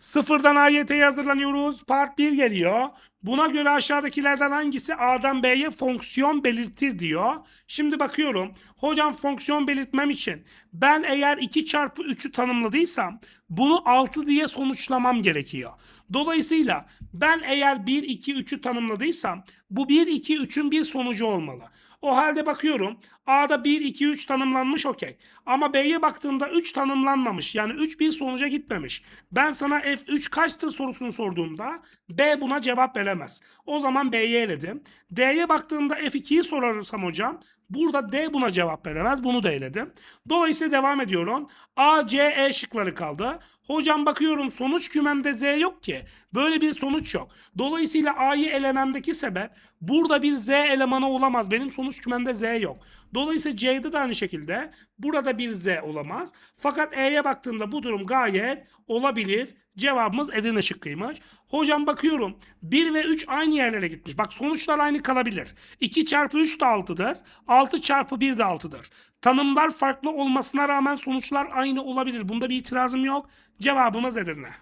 Sıfırdan AYT'ye hazırlanıyoruz. Part 1 geliyor. Buna göre aşağıdakilerden hangisi A'dan B'ye fonksiyon belirtir diyor. Şimdi bakıyorum. Hocam fonksiyon belirtmem için ben eğer 2 çarpı 3'ü tanımladıysam bunu 6 diye sonuçlamam gerekiyor. Dolayısıyla ben eğer 1, 2, 3'ü tanımladıysam bu 1, 2, 3'ün bir sonucu olmalı. O halde bakıyorum A'da 1, 2, 3 tanımlanmış okey. Ama B'ye baktığımda 3 tanımlanmamış. Yani 3 bir sonuca gitmemiş. Ben sana F3 kaçtır sorusunu sorduğumda B buna cevap veremez. O zaman B'yi eledim. D'ye baktığımda F2'yi sorarsam hocam burada D buna cevap veremez. Bunu da eledim. Dolayısıyla devam ediyorum. A, C, E şıkları kaldı. Hocam bakıyorum sonuç kümemde Z yok ki. Böyle bir sonuç yok. Dolayısıyla A'yı elememdeki sebep burada bir Z elemanı olamaz. Benim sonuç kümemde Z yok. Dolayısıyla C'de de aynı şekilde burada bir Z olamaz. Fakat E'ye baktığımda bu durum gayet olabilir. Cevabımız Edirne şıkkıymış. Hocam bakıyorum 1 ve 3 aynı yerlere gitmiş. Bak sonuçlar aynı kalabilir. 2 çarpı 3 de 6'dır. 6 çarpı 1 de 6'dır. Tanımlar farklı olmasına rağmen sonuçlar aynı olabilir. Bunda bir itirazım yok. Cevabımız Edirne.